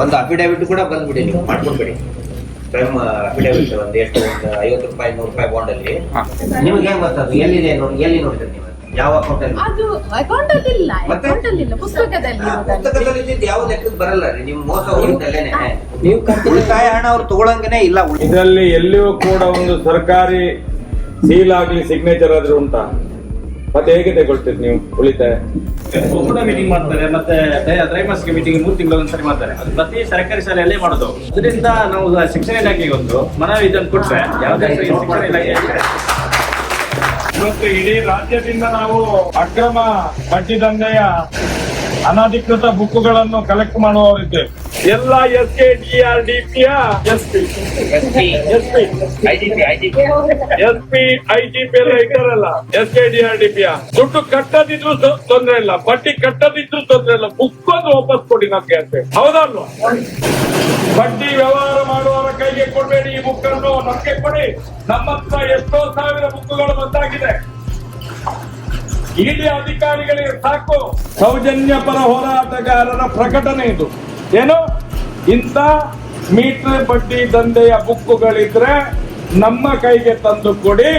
ಒಂದು ಅಫಿಡೇವಿಟ್ ಕೂಡ ಬಂದ್ಬಿಡಿ ನೀವು. ಮಾಡ್ಕೊಂಡ್ಬಿಡಿ. ಸ್ವಯಂ ಅಫಿಡವಿಟ್ ಒಂದು ಎಷ್ಟು ಒಂದು ಐವತ್ತು ರೂಪಾಯಿ ನೂರು ರೂಪಾಯಿ ಬಾಂಡ್ ಅಲ್ಲಿ. ನಿಮ್ಗೆ ಹೆಂಗ್ ಗೊತ್ತದು ಎಲ್ಲಿದೆ ನೋಡಿ ಎಲ್ಲಿ ನೋಡಿದ್ರಿ ನೀವು? ಯಾವ ಅಕೌಂಟ್ ಅಲ್ಲಿ? ಅದು ಅಕೌಂಟ್ ಅಲ್ಲಿ ಇಲ್ಲ ಅಕೌಂಟ್ ಅಲ್ಲಿ ಇಲ್ಲ ಪುಸ್ತಕದಲ್ಲಿ. ಪುಸ್ತಕದಲ್ಲಿ ಇದ್ದಿದ್ದು ಯಾವ ಲೆಕ್ಕಕ್ಕೆ ಬರಲ್ಲ ರೀ? ನಿಮ್ ಮೋಸ ಹೋಗಿದ್ದಲ್ಲೇನೆ. ನೀವು ಕಟ್ಟಿದ ಉಳಿತಾಯ ಹಣ ಅವ್ರು ತಗೊಳಂಗನೆ ಇಲ್ಲ. ಇದರಲ್ಲಿ ಎಲ್ಲಿಯೂ ಕೂಡ ಒಂದು ಸರ್ಕಾರಿ ಸೀಲ್ ಆಗ್ಲಿ ಸಿಗ್ನೇಚರ್ ಆದ್ರೂ ಉಂಟಾ? ಮತ್ತೆ ಹೇಗೆ ತಗೊಳ್ತೀರಿ ನೀವು ಉಳಿತಾಯ? ಕೂಡ ಮೀಟಿಂಗ್ ಮಾಡ್ತಾರೆ ಮತ್ತೆ ತ್ರೈ- ತ್ರೈಮಾಸಿಕ ಮೀಟಿಂಗ್ ಮೂರು ತಿಂಗಳು ಒಂದ್ಸರಿ ಮಾಡ್ತಾರೆ. ಅದು ಪ್ರತಿ ಸರ್ಕಾರಿ ಶಾಲೆಯಲ್ಲೇ ಮಾಡೋದು. ಅದರಿಂದ ನಾವು ಶಿಕ್ಷಣ ಇಲಾಖೆಗೆ ಒಂದು ಮನವಿ ಇದನ್ನು ಕೊಟ್ಟರೆ ಯಾವುದೇ ಶಿಕ್ಷಣ ಇಲಾಖೆ ಇವತ್ತು ಇಡೀ ರಾಜ್ಯದಿಂದ ನಾವು ಅಕ್ರಮ ಬಡ್ಡಿ ದಂಧೆಯ ಅನಧಿಕೃತ ಬುಕ್ಕುಗಳನ್ನು ಕಲೆಕ್ಟ್ ಮಾಡುವವರಿದ್ದೇವೆ. ಎಲ್ಲ S K D R D P S P S P S P I G P ಎಲ್ಲ ಇದ್ದಾರಲ್ಲ? S K D R D P ದುಡ್ಡು ಕಟ್ಟದಿದ್ರು ತೊಂದ್ರೆ ಇಲ್ಲ. ಬಡ್ಡಿ ಕಟ್ಟದಿದ್ರು ತೊಂದ್ರೆ ಇಲ್ಲ. ಮುಕ್ಕೊಂಡು ವಾಪಸ್ ಕೊಡಿ ನಮ್ಗೆ ಅಂತ ಹೌದಲ್ವಾ? ಬಡ್ಡಿ ವ್ಯವಹಾರ ಮಾಡುವವರ ಕೈಗೆ ಕೊಡಬೇಡಿ ಈ ಬುಕ್ಕನ್ನು. ನಮಗೆ ನಮ್ಗೆ ಕೊಡಿ. ನಮ್ಮ ಹತ್ರ ಎಷ್ಟೋ ಸಾವಿರ ಬುಕ್ಕುಗಳು ಬಂದಾಗಿದೆ. ಇಡಿ ಅಧಿಕಾರಿಗಳಿಗೆ ಸಾಕು. ಸೌಜನ್ಯ ಪರ ಹೋರಾಟಗಾರರ ಪ್ರಕಟಣೆ ಇದು. ಏನು ಇಂಥ ಮೀಟರ್ ಬಡ್ಡಿ ದಂಧೆಯ ಬುಕ್ಕುಗಳಿದ್ರೆ ನಮ್ಮ ಕೈಗೆ ತಂದು ಕೊಡಿ.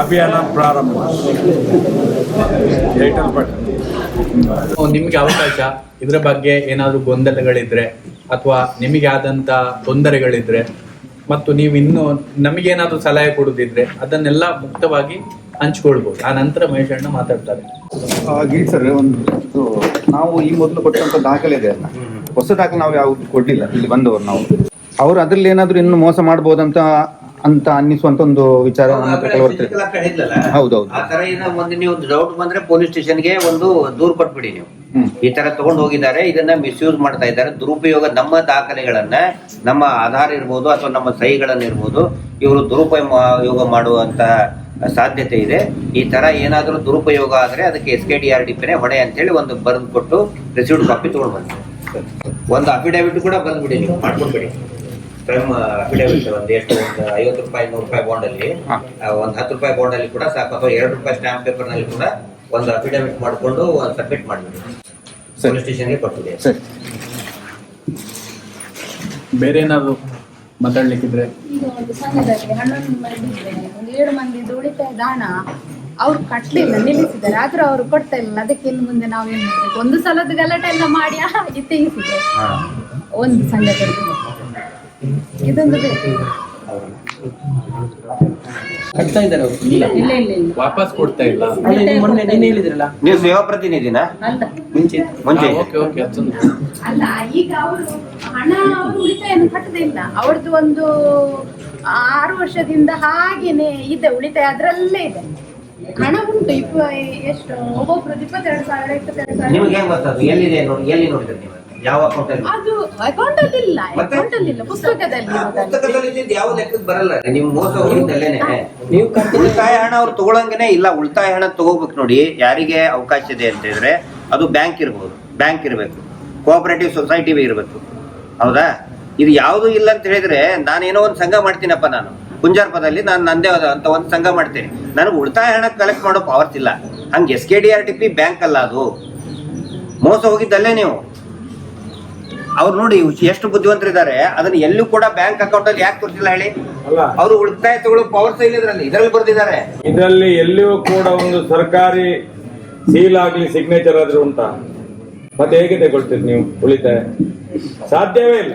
ಅಭಿಯಾನ ಪ್ರಾರಂಭ. ಏರ್ಟೆಲ್ ಬಟನ್ ನಿಮ್ಗೆ ಅವಕಾಶ? ಇದ್ರ ಬಗ್ಗೆ ಏನಾದ್ರೂ ಗೊಂದಲಗಳಿದ್ರೆ ಅಥವಾ ನಿಮಗೆ ಆದಂತ ತೊಂದರೆಗಳಿದ್ರೆ ಮತ್ತು ನೀವು ಇನ್ನು ನಮಗೇನಾದ್ರೂ ಸಲಹೆ ಕೊಡುದಿದ್ರೆ ಅದನ್ನೆಲ್ಲ ಮುಕ್ತವಾಗಿ ಹಂಚ್ಕೊಳ್ಬಹುದು ಆ ನಂತರ ಮಹೇಶ್ ಅಣ್ಣ ಮಾತಾಡ್ತಾರೆ. ಸರ್ ಒಂದು ನಾವು ಈ ಮೊದಲು ಕೊಟ್ಟಂತ ದಾಖಲೆ ಇದೆ ಅಲ್ಲ. ಹೊಸ ದಾಖಲೆ ನಾವು ಯಾವ್ದು ಕೊಡ್ಲಿಲ್ಲ. ಇಲ್ಲಿ ಬಂದವರು ನಾವು. ಅವ್ರು ಅದ್ರಲ್ಲಿ ಏನಾದ್ರು ಇನ್ನು ಮೋಸ ಮಾಡಬಹುದಂತ ಅಂತ ಅನ್ನಿಸುವಂತ ಒಂದು ವಿಚಾರ ನಮ್ಮ ಹತ್ರ ಹೌದೌದು. ಆ ತರ ಏನೋ ಒಂದು ನೀವು ಡೌಟ್ ಬಂದ್ರೆ ಪೊಲೀಸ್ ಸ್ಟೇಷನ್ಗೆ ಒಂದು ದೂರು ಕೊಟ್ಬಿಡಿ ನೀವು. ಈ ತರ ತಗೊಂಡು ಹೋಗಿದ್ದಾರೆ ಇದನ್ನ ಮಿಸ್ಯೂಸ್ ಮಾಡ್ತಾ ಇದ್ದಾರೆ. ದುರುಪಯೋಗ ನಮ್ಮ ದಾಖಲೆಗಳನ್ನ ನಮ್ಮ ಆಧಾರ್ ಇರ್ಬೋದು ಅಥವಾ ನಮ್ಮ ಸಹಿಗಳನ್ನ ಇರ್ಬೋದು ಇವರು ದುರುಪಯೋಗ ಮಾಡುವಂತ ಸಾಧ್ಯತೆ ಇದೆ. ಈ ತರ ಏನಾದರೂ ದುರುಪಯೋಗ ಆದ್ರೆ ಅದಕ್ಕೆ S K D R D ಪಿನೇ ಹೊಣೆ ಅಂತೇಳಿ ಒಂದು ಬರೆದು ಕೊಟ್ಟು ರಿಸೀವ್ಡ್ ಕಾಪಿ ತಗೊಂಡು ಬನ್ನಿ ಒಂದು ಅಫಿಡವಿಟ್ ಕೂಡ ಬಂದ್ಬಿಡಿ ನೀವು. ಮಾಡ್ಕೊಂಡ್ಬಿಡಿ. ಸ್ವಯಂ ಅಫಿಡವಿಟ್ ಒಂದು ಎಷ್ಟು ಒಂದು ಐವತ್ತು ರೂಪಾಯಿ ನೂರು ರೂಪಾಯಿ ಬಾಂಡ್ ಅಲ್ಲಿ. ಒಂದು ಹತ್ತು ರೂಪಾಯಿ ಬಾಂಡ್ ಅಲ್ಲಿ ಕೂಡ ಸಾಕು. ಅಥವಾ ಎರಡು ರೂಪಾಯಿ ಸ್ಟಾಂಪ್ ಪೇಪರ್ನಲ್ಲಿ ಕೂಡ ಒಂದು ಅಫಿಡವಿಟ್ ಮಾಡಿಕೊಂಡು ಸಬ್ಮಿಟ್ ಮಾಡಿಬಿಡಿ ಸರಿ. ಪೊಲೀಸ್ ಸ್ಟೇಷನ್ಗೆ ಸರಿ. ಬೇರೆ ಏನಾದ್ರು ಮಾತಾಡ್ಲಿಕ್ಕಿದ್ರೆ? ಈಗ ಒಂದು ಸಂಘದಲ್ಲಿ ಹನ್ನೊಂದು ಮಂದಿ ಇದ್ದಾರೆ. ಒಂದು ಏಳು ಮಂದಿ ಉಳಿತಾಯ ದಾಣ ಅವ್ರು ಕಟ್ಲಿಲ್ಲ ನಿಲ್ಲಿಸಿದ್ದಾರೆ. ಆದ್ರೂ ಅವ್ರು ಕೊಡ್ತಾ ಇಲ್ಲ ಅದಕ್ಕೆ ಇನ್ನು ಮುಂದೆ ನಾವು ಏನ್ ಮಾಡ್ಬೇಕು? ಒಂದು ಸಲದ ಗಲಾಟೆ ಎಲ್ಲ ಮಾಡಿ ಹಾಗೆ ತೆಗಿಸಿದ್ದಾರೆ ಹಾ. ಒಂದು ಸಂಘದಲ್ಲಿ. ಇದೊಂದು ಬೇಕು ಕಟ್ತಾ ಇದ್ದಾರೆ ಅವರು ಇಲ್ಲ ಇಲ್ಲ ಇಲ್ಲ. ಇಲ್ಲ ವಾಪಸ್ ಕೊಡ್ತಾ ಇಲ್ಲ. ಅಲ್ಲ, ನೀವು ಮೊನ್ನೆ ನೀನು ಹೇಳಿದ್ರಲ್ಲ? ನೀವು ಸೇವಾ ಪ್ರತಿನಿಧಿನ ಅಲ್ಲ. ಮುಂಚೆ ಮುಂಚೆ. ಓಕೆ ಓಕೆ ಅದೊಂದು ಅಲ್ಲ ಈಗ ಅವರು ಹಣ ಅವರು ಕಟ್ಟದೇ ಇಲ್ಲ. ಅವ್ರದ್ದು ಒಂದು ಆರು ವರ್ಷದಿಂದ ಹಾಗೇನೆ ಇದೆ ಉಳಿತಾಯ ಅದ್ರಲ್ಲೇ ಇದೆ. ಹಣ ಉಂಟು ಇಪ್ಪ ಎಷ್ಟು ಒಬ್ಬೊಬ್ರದ್ದು ಇಪ್ಪತ್ತೆರಡು ಸಾವಿರ ಇಪ್ಪತ್ತೆರಡು ಸಾವಿರ. ನಿಮ್ಗೆ ಹೆಂಗ್ ಎಲ್ಲಿದೆ ನೋಡಿ ಎಲ್ಲಿ ನೋಡಿದ್ರಿ ನೀವು? ಯಾವ ಅಕೌಂಟ್ ಅಲ್ಲಿ ಅದು ಅಕೌಂಟ್ ಅಲ್ಲಿ ಇಲ್ಲ ಮತ್ತೆ? ಅಕೌಂಟ್ ಅಲ್ಲಿ. ಇಲ್ಲ ಪುಸ್ತಕದಲ್ಲಿ ಪುಸ್ತಕದಲ್ಲಿ ಇದ್ದಿದ್ದು ಯಾವ ಲೆಕ್ಕಕ್ಕೆ ಬರಲ್ಲ. ನಿಮ್ ಮೋಸ ಹೋಗಿದ್ದಲ್ಲೇನೆ. ನೀವು ಉಳಿತಾಯ ಹಣ ಅವ್ರು ತಗೊಳಂಗೇನೆ ಇಲ್ಲ ಉಳಿತಾಯ ಹಣ ತಗೋಬೇಕು ನೋಡಿ ಯಾರಿಗೆ ಅವಕಾಶ ಇದೆ ಅಂತ ಹೇಳಿದ್ರೆ ಅದು ಬ್ಯಾಂಕ್ ಇರ್ಬೋದು ಬ್ಯಾಂಕ್ ಇರಬೇಕು ಕೋಆಪರೇಟಿವ್ ಸೊಸೈಟಿ ಇರಬೇಕು. ಹೌದಾ? ಇದು ಯಾವುದು ಇಲ್ಲ ಅಂತ ಹೇಳಿದ್ರೆ ನಾನೇನೋ ಒಂದು ಸಂಘ ಮಾಡ್ತೀನಪ್ಪ ನಾನು. ಕುಂಜಾರ್ಪದಲ್ಲಿ ನಾನು ನಂದೇ ಅದ ಅಂತ ಒಂದು ಸಂಘ ಮಾಡ್ತೇನೆ. ನನಗೆ ಉಳಿತಾಯ ಹಣ ಕಲೆಕ್ಟ್ ಮಾಡೋ ಪವರ್ಸ್ ಇಲ್ಲ. ಹಂಗೆ S K D R T P bank ಅಲ್ಲ ಅದು. ಮೋಸ ಹೋಗಿದ್ದಲ್ಲೇ ನೀವು. ಅವ್ರು ನೋಡಿ ಎಷ್ಟು ಬುದ್ಧಿವಂತರಿದ್ದಾರೆ ಅದನ್ನ ಎಲ್ಲೂ ಕೂಡ ಬ್ಯಾಂಕ್ ಅಕೌಂಟ್ ಅಲ್ಲಿ ಯಾಕೆ ತೋರಿಸಿಲ್ಲ ಹೇಳಿ? ಅಲ್ಲ. ಅವರು ಉಳಿತಾಯ ತಗೊಳ್ಳೋ ಪವರ್ಸ್ ಇಲ್ಲ ಇದ್ರಲ್ಲಿ ಇದರಲ್ಲಿ ಬರ್ದಿದ್ದಾರೆ. ಇದರಲ್ಲಿ ಎಲ್ಲಿಯೂ ಕೂಡ ಒಂದು ಸರ್ಕಾರಿ ಸೀಲ್ ಆಗ್ಲಿ ಸಿಗ್ನೇಚರ್ ಆದ್ರೂ ಉಂಟಾ. ಮತ್ತೆ ಹೇಗೆ ತಗೊಳ್ತೀರಿ ನೀವು ಉಳಿತಾಯ? ಸಾಧ್ಯವೇ ಇಲ್ಲ.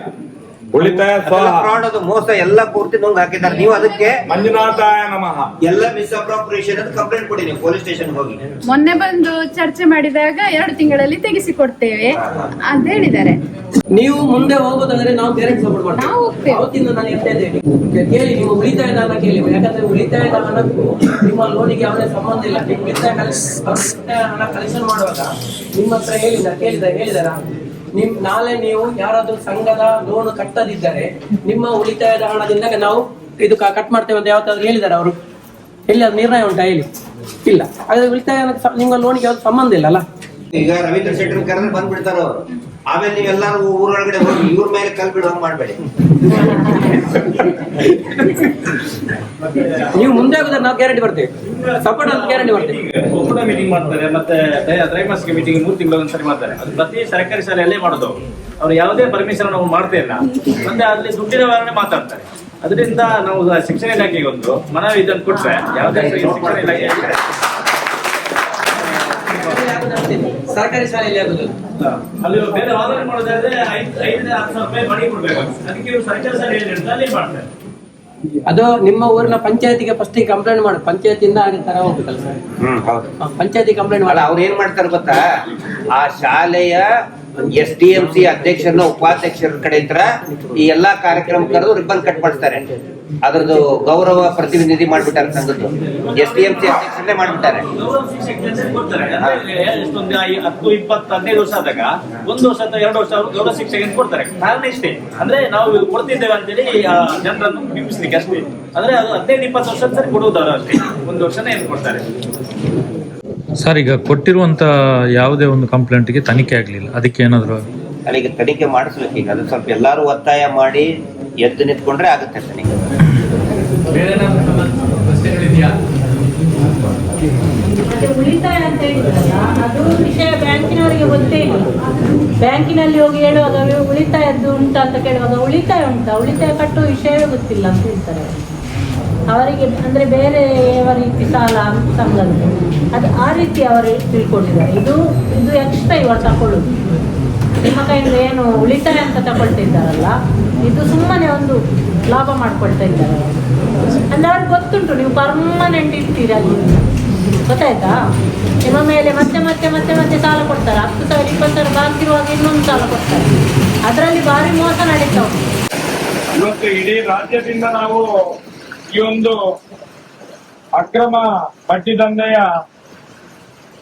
ಉಳಿತಾಯ ಫ್ರಾಡ್ ಅದು ಮೋಸ ಎಲ್ಲ ಪೂರ್ತಿ ನುಂಗ್ ಹಾಕಿದ್ದಾರೆ. ನೀವು ಅದಕ್ಕೆ ಮಂಜುನಾಥಾಯ ನಮಃ. ಎಲ್ಲ ಮಿಸ್ಅಪ್ರಾಪ್ರಿಯೇಷನ್ ಅಂತ ಕಂಪ್ಲೇಂಟ್ ಕೊಡಿ ನೀವು ಪೊಲೀಸ್ ಸ್ಟೇಷನ್ ಹೋಗಿ. ಮೊನ್ನೆ ಬಂದು ಚರ್ಚೆ ಮಾಡಿದಾಗ ಎರಡು ತಿಂಗಳಲ್ಲಿ ತೆಗೆಸಿಕೊಡ್ತೇವೆ ಅಂತ ಹೇಳಿದ್ದಾರೆ. ನೀವು ಮುಂದೆ ಹೋಗೋದಾದ್ರೆ ನಾವು ಡೈರೆಕ್ಟ್ ಸಪೋರ್ಟ್ ಮಾಡ್ತೀವಿ ನಾವು ಹೋಗ್ತೇವೆ. ಅವತ್ತಿಂದ ನಾನು ಹೇಳ್ತಾ ಇದ್ದೇನೆ. ಕೇಳಿ ನೀವು ಉಳಿತಾಯದ ಹಣ ಕೇಳಿ. ಯಾಕಂದ್ರೆ ಉಳಿತಾಯದ ಹಣಕ್ಕೂ ನಿಮ್ಮ ಲೋನಿಗೆ ಯಾವುದೇ ಸಂಬಂಧ ಇಲ್ಲ. ಕಲೆಕ್ಷ- ಉಳಿತಾಯ ಹಣ ಕಲೆಕ್ಷನ್ ಮಾಡುವಾಗ ನಿಮ್ಮ ಹತ್ರ ಹೇಳಿದ ಕೇಳಿದ ಹೇಳಿದಾರ? ನಿಮ್, ನಾಳೆ ನೀವು ಯಾರಾದ್ರೂ ಸಂಘದ ಲೋನ್ ಕಟ್ಟದಿದ್ದರೆ ನಿಮ್ಮ ಉಳಿತಾಯದ ಹಣದಿಂದ ನಾವು ಇದು ಕಟ್ ಮಾಡ್ತೇವೆ ಅಂತ ಯಾವತ್ತಾದ್ರೂ ಹೇಳಿದಾರೆ ಅವರು. ಎಲ್ಲಿ ಅದು ನಿರ್ಣಯ ಉಂಟಾ ಹೇಳಿ. ಇಲ್ಲ. ಅದ್ರ ಉಳಿತಾಯ ನಿಮ್ಮ ಲೋನಿಗೆ ಯಾವ್ದು ಸಂಬಂಧ ಇಲ್ಲ ಅಲ್ಲ ಈಗ ರವೀಂದ್ರ ಶೆಟ್ಟರ್ ಕರೆದ್ರೆ ಬಂದ್ಬಿಡ್ತಾರ ಅವ್ರು. ಆಮೇಲೆ ನೀವೆಲ್ಲಾರು ಊರೊಳಗಡೆ ಹೋಗಿ ಇವ್ರ ಮೇಲೆ ಕಲ್ ಬಿಡುವಂಗ್ ಮಾಡ್ಬೇಡಿ. ನೀವು ಮುಂದೆ ಆಗುದ ನಾವು ಗ್ಯಾರಂಟಿ ಬರ್ತೀವಿ ಸಪೋರ್ಟ್ ಅಂತ ಗ್ಯಾರಂಟಿ ಬರ್ತೀವಿ ಒಕ್ಕೂಟ ಮೀಟಿಂಗ್ ಮಾಡ್ತಾರೆ ಮತ್ತೆ ತ್ರೈ- ತ್ರೈಮಾಸಿಕ ಮೀಟಿಂಗ್ ಮೂರು ತಿಂಗಳ ಒಂದ್ಸರಿ ಮಾಡ್ತಾರೆ. ಅದು ಪ್ರತಿ ಸರ್ಕಾರಿ ಶಾಲೆಯಲ್ಲೇ ಮಾಡೋದು. ಅವ್ರು ಯಾವುದೇ ಪರ್ಮಿಷನ್ ನಾವು ಮಾಡ್ತಾ ಇಲ್ಲ. ಮತ್ತೆ ಅಲ್ಲಿ ದುಡ್ಡಿನ ವ್ಯವಹಾರ ಮಾತಾಡ್ತಾರೆ. ಅದರಿಂದ ನಾವು ಶಿಕ್ಷಣ ಇಲಾಖೆಗೆ ಒಂದು ಮನವಿ ಇದನ್ನು ಕೊಟ್ರೆ ಯಾವುದೇ ಶಿಕ್ಷಣ ಇಲಾಖೆ ಸರ್ಕಾರಿ ಶಾಲೆಯಲ್ಲಿ ಆಗುದು ಅಲ್ಲಿ ಬೇರೆ ಆದಾಯ ಮಾಡೋದಾದ್ರೆ ಐದು ಐದರಿಂದ ಹತ್ತು ಸಾವಿರ ರೂಪಾಯಿ ಮಾಡಿ ಕೊಡ್ಬೇಕು. ಅದಕ್ಕೆ ಇವ್ರು ಸರ್ಕಾರಿ ಶಾಲೆ ಏನಿರುತ್ತೆ ಅಲ್ಲಿ ಮಾಡ್ತಾರೆ. ಅದು ನಿಮ್ಮ ಊರಿನ ಪಂಚಾಯತಿಗೆ ಫಸ್ಟ್ ಕಂಪ್ಲೇಂಟ್ ಮಾಡಿ. ಪಂಚಾಯತಿಯಿಂದ ಹಾಗೆ ತರ ಹೋಗ್ಬೇಕಲ್ಲ ಸರ್? ಪಂಚಾಯತಿ ಕಂಪ್ಲೇಂಟ್ ಮಾಡಿ. ಅವ್ರು ಏನ್ ಮಾಡ್ತಾರೆ ಗೊತ್ತಾ? ಆ ಶಾಲೆಯ ಎಸ್ ಡಿ ಎಂ ಸಿ ಅಧ್ಯಕ್ಷರ ಉಪಾಧ್ಯಕ್ಷರ ಕಡೆ ಈ ಎಲ್ಲಾ ಕಾರ್ಯಕ್ರಮ ಕರೆದು ರಿಬ್ಬನ್ ಕಟ್ ಮಾಡ್ತಾರೆ. ಅದ್ರದ್ದು ಗೌರವ ಪ್ರತಿನಿಧಿ ಮಾಡ್ಬಿಟ್ಟಾರೆ ಸಂಘದ್ದು ಎಸ್ ಡಿ ಎಂ ಸಿ ಅಧ್ಯಕ್ಷರನ್ನೇ ಮಾಡ್ಬಿಟ್ಟಾರೆ. ಹತ್ತು ಇಪ್ಪತ್ತು ಹದಿನೈದು ವರ್ಷ ಆದಾಗ ಒಂದು ವರ್ಷ ಅಥವಾ ಎರಡು ವರ್ಷ ಅವರು ಗೌರವ ಕೊಡ್ತಾರೆ ಕಾರಣ ಇಷ್ಟೇ ಅಂದ್ರೆ ನಾವು ಇದು ಕೊಡ್ತಿದ್ದೇವೆ ಅಂತೇಳಿ ಜನರನ್ನು ಬಿಂಬಿಸ್ಲಿಕ್ಕೆ ಅಷ್ಟೇ ಅಂದ್ರೆ ಅದು ಹದಿನೈದು ಇಪ್ಪತ್ತು ವರ್ಷ ಸರಿ ಕೊಡುವುದಲ್ಲ ಅಷ್ಟೇ ಒಂದು ವರ್ಷನೇ ಏನು ಕೊಡ್ತಾರೆ ಸರ್ ಈಗ ಕೊಟ್ಟಿರುವಂತ ಯಾವುದೇ ಒಂದು ಕಂಪ್ಲೇಂಟ್ಗೆ ತನಿಖೆ ಆಗಲಿಲ್ಲ. ಅದಕ್ಕೆ ಏನಾದ್ರು ಅಲ್ಲಿಗೆ ತನಿಖೆ ಮಾಡಿಸ್ಬೇಕು ಈಗ. ಅದು ಸ್ವಲ್ಪ ಎಲ್ಲರೂ ಒತ್ತಾಯ ಮಾಡಿ ಎದ್ದು ನಿಂತ್ಕೊಂಡ್ರೆ ಆಗುತ್ತೆ ತನಿಖೆ ಬೇರೆ ಏನಾದ್ರು ಪ್ರಶ್ನೆಗಳಿದೆಯಾ? ಮತ್ತೆ ಉಳಿತಾಯ ಅಂತ ಹೇಳಿದ್ರಲ್ಲ ಅದು ವಿಷಯ ಬ್ಯಾಂಕಿನವರಿಗೆ ಗೊತ್ತೇ ಇಲ್ಲ. ಬ್ಯಾಂಕಿನಲ್ಲಿ ಹೋಗಿ ಹೇಳುವಾಗ "ಇವು ಉಳಿತಾಯದ್ದು ಉಂಟಾ ಅಂತ ಕೇಳುವಾಗ ಉಳಿತಾಯ ಉಂಟಾ? ಉಳಿತಾಯ ಕಟ್ಟುವ ವಿಷಯವೇ ಗೊತ್ತಿಲ್ಲ ಅಂತ ಹೇಳ್ತಾರೆ. ಅವರಿಗೆ ಅಂದ್ರೆ ಬೇರೆ ಯಾವ ರೀತಿ ಸಾಲ ಸಂಬಂಧ. ಅದು ಆ ರೀತಿ ಅವರು ತಿಳ್ಕೊಂಡಿದ್ದಾರೆ. ಇದು ಇದು ಎಕ್ಸ್ಟ್ರಾ ಇವರು ತಗೊಳ್ಳುದು. ನಿಮ್ಮ ಕೈಯಿಂದ ಏನು ಉಳಿತಾರೆ ಅಂತ ತಗೊಳ್ತಿದ್ದಾರಲ್ಲ, ಇದು ಸುಮ್ಮನೆ ಒಂದು ಲಾಭ ಮಾಡ್ಕೊಳ್ತಾ ಇದ್ದಾರೆ. ಅಂದರೆ ಅವ್ರಿಗೆ ಗೊತ್ತುಂಟು, ನೀವು ಪರ್ಮನೆಂಟ್ ಇರ್ತೀರಿ ಅಲ್ಲಿ. ಗೊತ್ತಾಯ್ತಾ? ನಿಮ್ಮ ಮೇಲೆ ಮತ್ತೆ ಮತ್ತೆ ಮತ್ತೆ ಮತ್ತೆ ಸಾಲ ಕೊಡ್ತಾರೆ. ಹತ್ತು ಸಾವಿರ, ಇಪ್ಪತ್ತು ಸಾವಿರ ಬಾಕಿ ಇರುವಾಗ ಇನ್ನೊಂದು ಸಾಲ ಕೊಡ್ತಾರೆ. ಅದರಲ್ಲಿ ಭಾರಿ ಮೋಸ ನಡೀತಾ ಇವತ್ತು ಇಡೀ ರಾಜ್ಯದಿಂದ ನಾವು ಈ ಒಂದು ಅಕ್ರಮ ಬಡ್ಡಿ ದಂಧೆಯ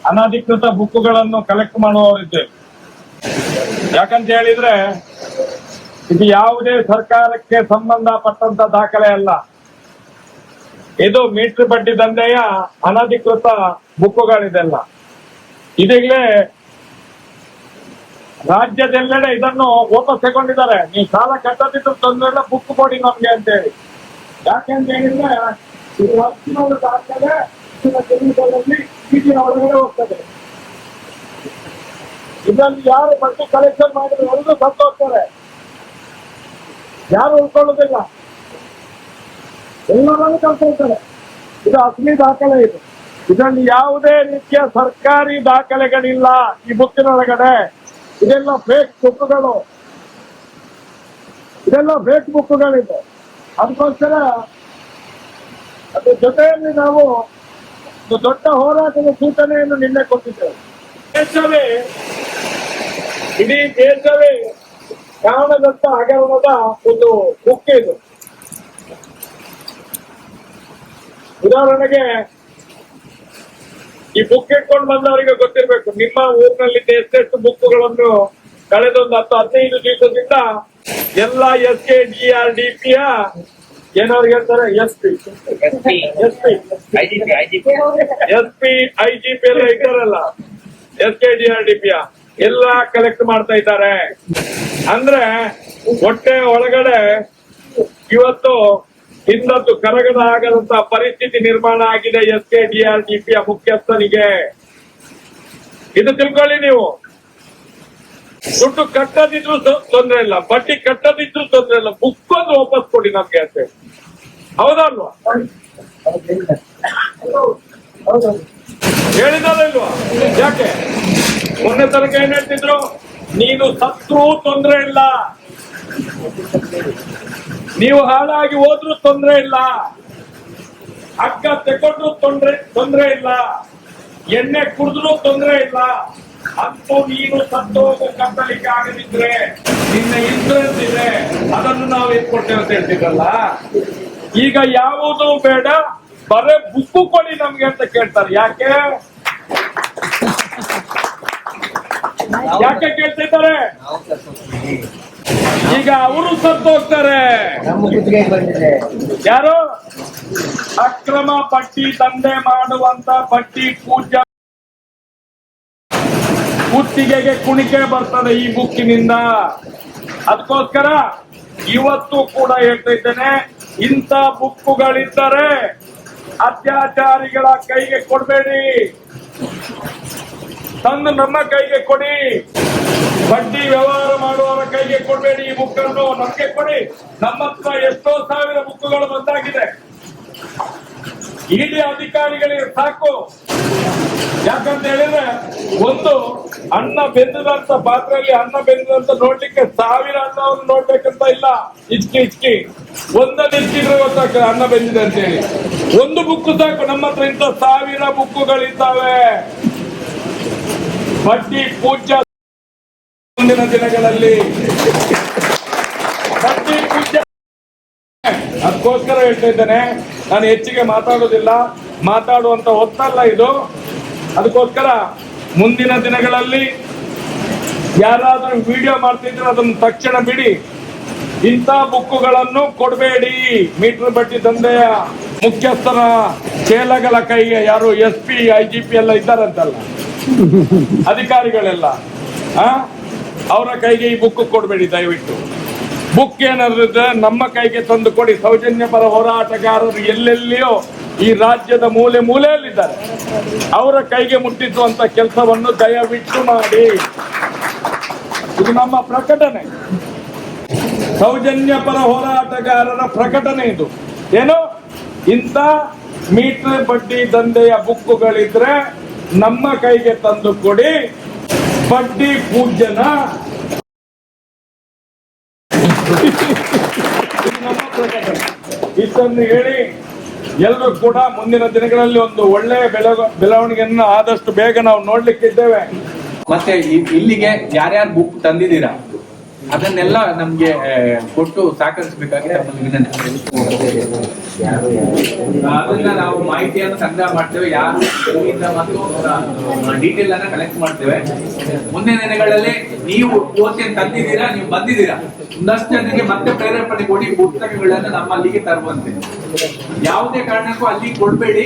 ಅನಧಿಕೃತ ಬುಕ್ಕುಗಳನ್ನು ಕಲೆಕ್ಟ್ ಮಾಡುವವರಿದ್ದೇವೆ. ಯಾಕಂತ ಹೇಳಿದ್ರೆ, ಇದು ಯಾವುದೇ ಸರ್ಕಾರಕ್ಕೆ ಸಂಬಂಧಪಟ್ಟಂತ ದಾಖಲೆ ಅಲ್ಲ. ಇದು ಮೀಟರ್ ಬಡ್ಡಿ ದಂಧೆಯ ಅನಧಿಕೃತ ಬುಕ್ಕುಗಳಿದೆಲ್ಲ. ಇದೀಗಲೇ ರಾಜ್ಯದೆಲ್ಲೆಡೆ ಇದನ್ನು ವಾಪಸ್ ತಗೊಂಡಿದ್ದಾರೆ ನೀವು ಸಾಲ ಕಟ್ಟದಿದ್ರು ತೊಂದರೆ ಬುಕ್ ಕೊಡಿ ನಮ್ಗೆ ಅಂತ ಹೇಳಿ ಯಾಕೆಂತ ಹೇಳಿದ್ರೆ, ಇದು ವರ್ಷಿನವರು ದಾಖಲೆ ಈಗಿನ ಒಳಗಡೆ ಹೋಗ್ತದೆ. ಇದರಲ್ಲಿ ಯಾರು ಬಟ್ಟೆ ಕಲೆಕ್ಷನ್ ಮಾಡಿದ್ರೆ ಎಲ್ಲರೂ ಸತ್ತು ಯಾರು ಉಳ್ಕೊಳ್ಳೋದಿಲ್ಲ. ಎಲ್ಲರನ್ನು ಕಲ್ತಿರ್ತಾರೆ ಇದು. ಅಸಲಿ ದಾಖಲೆ ಇದು. ಇದರಲ್ಲಿ ಯಾವುದೇ ರೀತಿಯ ಸರ್ಕಾರಿ ದಾಖಲೆಗಳಿಲ್ಲ ಈ ಬುಕ್ಕಿನೊಳಗಡೆ ಇದೆಲ್ಲ ಫೇಕ್ ಬುಕ್ಗಳು ಇದೆಲ್ಲ ಫೇಕ್ ಬುಕ್ಗಳಿದೆ ಅದಕ್ಕೋಸ್ಕರ ಅದ್ರ ಜೊತೆಯಲ್ಲಿ ನಾವು ದೊಡ್ಡ ಹೋರಾಟದ ಸೂಚನೆಯನ್ನು ನಿನ್ನೆ ಕೊಟ್ಟಿದ್ದೇವೆ. ದೇಶವೇ ಇಡೀ ದೇಶವೇ ಕಾಣದಂತ ಹಗರಣದ ಒಂದು ಮುಖ್ಯ ಇದು. ಉದಾಹರಣೆಗೆ ಈ ಬುಕ್ ಇಟ್ಕೊಂಡು ಬಂದವರಿಗೆ ಗೊತ್ತಿರಬೇಕು ನಿಮ್ಮ ಊರಿನಲ್ಲಿ ಎಷ್ಟೆಷ್ಟು ಬುಕ್ಗಳನ್ನು ಕಳೆದೊಂದು ಹತ್ತು ಹದಿನೈದು ದಿವಸದಿಂದ ಎಲ್ಲ S K D R D ಪಿಯ ಏನವ್ರು ಹೇಳ್ತಾರೆ? S P S P S P I G P ಎಲ್ಲ ಇದ್ದಾರಲ್ಲ. S K D R D ಪಿಯ ಎಲ್ಲ ಕಲೆಕ್ಟ್ ಮಾಡ್ತಾ ಇದ್ದಾರೆ. ಅಂದ್ರೆ ಹೊಟ್ಟೆ ಒಳಗಡೆ ಇವತ್ತು ಹಿಂದತ್ತು ಕರಗದ ಆಗದಂತ ಪರಿಸ್ಥಿತಿ ನಿರ್ಮಾಣ ಆಗಿದೆ S K D R D ಪಿಯ ಮುಖ್ಯಸ್ಥನಿಗೆ. ಇದು ತಿಳ್ಕೊಳ್ಳಿ ನೀವು. ದುಡ್ಡು ಕಟ್ಟದಿದ್ರು ತೊಂದ್ರೆ ಇಲ್ಲ. ಬಡ್ಡಿ ಕಟ್ಟದಿದ್ರು ತೊಂದ್ರೆ ಇಲ್ಲ. ಬುಕ್ ಒಂದು ವಾಪಸ್ ಕೊಡಿ ನಮ್ಗೆ ಅಂತ ಹೇಳಿ. ಹೌದಾ ಅಲ್ವಾ? ಹೇಳಿದಾರ ಇಲ್ವಾ? ಯಾಕೆ? ಮೊನ್ನೆ ತನಕ ಏನ್ ಹೇಳ್ತಿದ್ರು? ನೀನು ಸತ್ರು ತೊಂದ್ರೆ ಇಲ್ಲ. ನೀವು ಹಾಳಾಗಿ ಹೋದ್ರೂ ತೊಂದ್ರೆ ಇಲ್ಲ. ಅಕ್ಕ ತೆಕೊಂಡ್ರು ತೊಂದ್ರೆ ತೊಂದ್ರೆ ಇಲ್ಲ. ಎಣ್ಣೆ ಕುಡಿದ್ರು ತೊಂದ್ರೆ ಇಲ್ಲ. ಅಂತೂ ನೀನು ಸತ್ತೋಗ ಕಟ್ಟಲಿಕ್ಕೆ ಆಗದಿದ್ರೆ, ನಿನ್ನ ಇನ್ಸೂರೆನ್ಸ್ ಇದೆ ಅದನ್ನು ನಾವು ಎತ್ಕೊಡ್ತೇವೆ ಅಂತ ಹೇಳ್ತಿದ್ರಲ್ಲ? ಈಗ ಯಾವುದು ಬೇಡ, ಬರೇ ಬುಕ್ಕು ಕೊಡಿ ನಮ್ಗೆ ಅಂತ ಕೇಳ್ತಾರೆ. ಯಾಕೆ? ಯಾಕೆ ಕೇಳ್ತಿದ್ದಾರೆ? ಈಗ ಅವರು ಸತ್ತೋಗ್ತಾರೆ. ಯಾರು? ಅಕ್ರಮ ಪಟ್ಟಿ ದಂಧೆ ಮಾಡುವಂತ ಪಟ್ಟಿ ಪೂಜ ಕುತ್ತಿಗೆಗೆ ಕುಣಿಕೆ ಬರ್ತದೆ ಈ ಬುಕ್ಕಿನಿಂದ. ಅದಕ್ಕೋಸ್ಕರ ಇವತ್ತು ಕೂಡ ಹೇಳ್ತಾ ಇದ್ದೇನೆ, ಇಂಥ ಬುಕ್ಕುಗಳಿದ್ದರೆ ಅತ್ಯಾಚಾರಿಗಳ ಕೈಗೆ ಕೊಡಬೇಡಿ. ತಂದು ನಮ್ಮ ಕೈಗೆ ಕೊಡಿ. ಬಡ್ಡಿ ವ್ಯವಹಾರ ಮಾಡುವವರ ಕೈಗೆ ಕೊಡಬೇಡಿ ಈ ಬುಕ್ಕನ್ನು. ನಮಗೆ ಕೊಡಿ. ನಮ್ಮ ಹತ್ರ ಎಷ್ಟೋ ಸಾವಿರ ಬುಕ್ಕುಗಳು ಬಂದಾಗಿದೆ. ಇಡೀ ಅಧಿಕಾರಿಗಳಿಗೆ ಸಾಕು. ಯಾಕಂತ ಹೇಳಿದ್ರೆ, ಒಂದು ಅನ್ನ ಬೆಂದದಂತ ಪಾತ್ರೆಯಲ್ಲಿ ಅನ್ನ ಬೆಂದದಂತ ನೋಡ್ಲಿಕ್ಕೆ ಸಾವಿರ ಅನ್ನವನ್ನು ನೋಡ್ಬೇಕಂತ ಇಲ್ಲ. ಇಚ್ಕಿ ಇಚ್ಕಿ ಒಂದನ್ನು ಇಚ್ಕಿದ್ರೆ ಗೊತ್ತಾಗ್ತದೆ ಅನ್ನ ಬೆಂದಿದೆ ಅಂತ ಹೇಳಿ ಒಂದು ಬುಕ್ ಸಾಕು. ನಮ್ಮ ಹತ್ರ ಇಂಥ ಸಾವಿರ ಬುಕ್ಕುಗಳಿದ್ದಾವೆ. ಬಡ್ಡಿ ಪೂಜ್ಯ ಮುಂದಿನ ದಿನಗಳಲ್ಲಿ ಬಡ್ಡಿ ಪೂಜ್ಯ ಅದಕ್ಕೋಸ್ಕರ ಹೇಳ್ತಾ ಇದ್ದೇನೆ, ನಾನು ಹೆಚ್ಚಿಗೆ ಮಾತಾಡೋದಿಲ್ಲ, ಮಾತಾಡುವಂತ ಒತ್ತಲ್ಲ ಇದು. ಅದಕ್ಕೋಸ್ಕರ ಮುಂದಿನ ದಿನಗಳಲ್ಲಿ ಯಾರಾದರೂ ವಿಡಿಯೋ ಮಾಡ್ತಿದ್ರೆ ಅದನ್ನು ತಕ್ಷಣ ಬಿಡಿ. ಇಂಥ ಬುಕ್ಕುಗಳನ್ನು ಕೊಡಬೇಡಿ. ಮೀಟರ್ ಬಡ್ಡಿ ದಂಧೆಯ ಮುಖ್ಯಸ್ಥರ ಚೇಲಗಳ ಕೈಗೆ, ಯಾರು S P, I G P ಎಲ್ಲ ಇದ್ದಾರಂತಲ್ಲ. ಅಧಿಕಾರಿಗಳೆಲ್ಲ ಅವರ ಕೈಗೆ ಈ ಬುಕ್ ಕೊಡಬೇಡಿ ದಯವಿಟ್ಟು. ಬುಕ್ ಏನಾದ್ರೆ ನಮ್ಮ ಕೈಗೆ ತಂದು ಕೊಡಿ. ಸೌಜನ್ಯ ಪರ ಹೋರಾಟಗಾರರು ಎಲ್ಲೆಲ್ಲಿಯೋ ಈ ರಾಜ್ಯದ ಮೂಲೆ ಮೂಲೆಯಲ್ಲಿದ್ದಾರೆ. ಅವರ ಕೈಗೆ ಮುಟ್ಟಿದ್ದು ಅಂತ ಕೆಲಸವನ್ನು ದಯವಿಟ್ಟು ಮಾಡಿ. ಇದು ನಮ್ಮ ಪ್ರಕಟಣೆ. ಸೌಜನ್ಯ ಪರ ಹೋರಾಟಗಾರರ ಪ್ರಕಟಣೆ ಇದು. ಏನು? ಇಂಥ ಮೀಟರ್ ಬಡ್ಡಿ ದಂಧೆಯ ಬುಕ್ಕುಗಳಿದ್ರೆ ನಮ್ಮ ಕೈಗೆ ತಂದು ಕೊಡಿ. ಬಡ್ಡಿ ಪೂಜನ ಇದನ್ನು ಹೇಳಿ, ಎಲ್ಲರೂ ಕೂಡ ಮುಂದಿನ ದಿನಗಳಲ್ಲಿ ಒಂದು ಒಳ್ಳೆಯ ಬೆಳ ಬೆಳವಣಿಗೆಯನ್ನು ಆದಷ್ಟು ಬೇಗ ನಾವು ನೋಡ್ಲಿಕ್ಕಿದ್ದೇವೆ. ಮತ್ತೆ ಇಲ್ಲಿಗೆ ಯಾರ್ಯಾರು ಬುಕ್ ತಂದಿದ್ದೀರಾ? ಅದನ್ನೆಲ್ಲ ನಮ್ಗೆ ಕೊಟ್ಟು ಸಹಕರಿಸಬೇಕಾಗಿ ಅದನ್ನ ನಾವು ಮಾಹಿತಿಯನ್ನು ಸಂಗ್ರಹ ಮಾಡ್ತೇವೆ. ಯಾರು ಮತ್ತು ಡೀಟೇಲ್ ಅನ್ನ ಕಲೆಕ್ಟ್ ಮಾಡ್ತೇವೆ. ಮುಂದಿನ ದಿನಗಳಲ್ಲಿ ನೀವು ಓದ್ತೇನೆ ತಂದಿದ್ದೀರಾ, ನೀವು ಬಂದಿದ್ದೀರಾ? ಒಂದಷ್ಟು ಜನರಿಗೆ ಮತ್ತೆ ಪ್ರೇರೇಪಣೆ ಕೊಡಿ ಪುಸ್ತಕಗಳನ್ನ ನಮ್ಮ ಅಲ್ಲಿಗೆ ತರುವಂತೆ. ಯಾವುದೇ ಕಾರಣಕ್ಕೂ ಅಲ್ಲಿ ಕೊಡ್ಬೇಡಿ.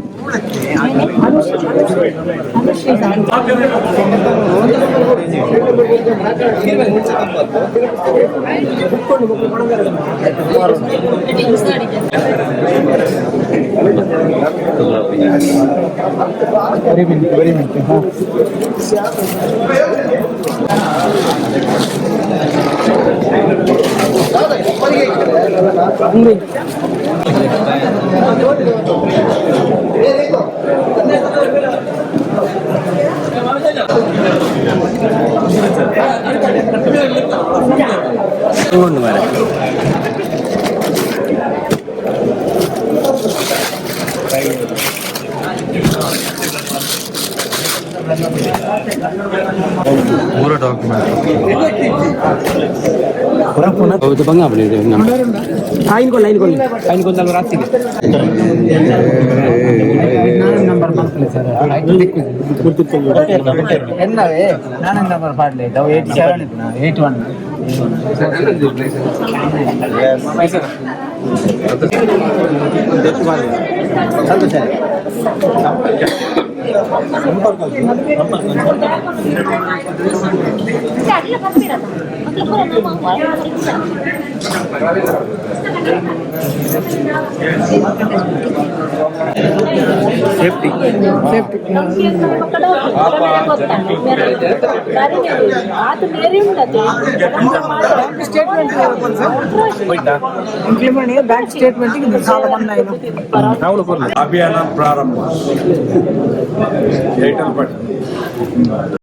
வெரி மின் வெரி மின் உங்களுக்கு ஒன்று வேறு ಮೂರು ಡಾಕ್ಯುಮೆಂಟ್ ಎನ್ನವೇ ನಾನೇ ನಂಬರ್ ಪಾಡ್ಲೆ ಅವು ಏಯ್ಟಿ ಸೆವೆನ್ ಇತ್ತು ಏಯ್ಟಿ ಒನ್ नंबर का नंबर का ಬ್ಯಾಂಕ್ ಸ್ಟೇಟ್ಮೆಂಟ್ ಸಾಲ ಮನ್ನಾ ಏನು ಅಭಿಯಾನ ಪ್ರಾರಂಭ ಏಟಲ್ ಪಟ್ಟಿ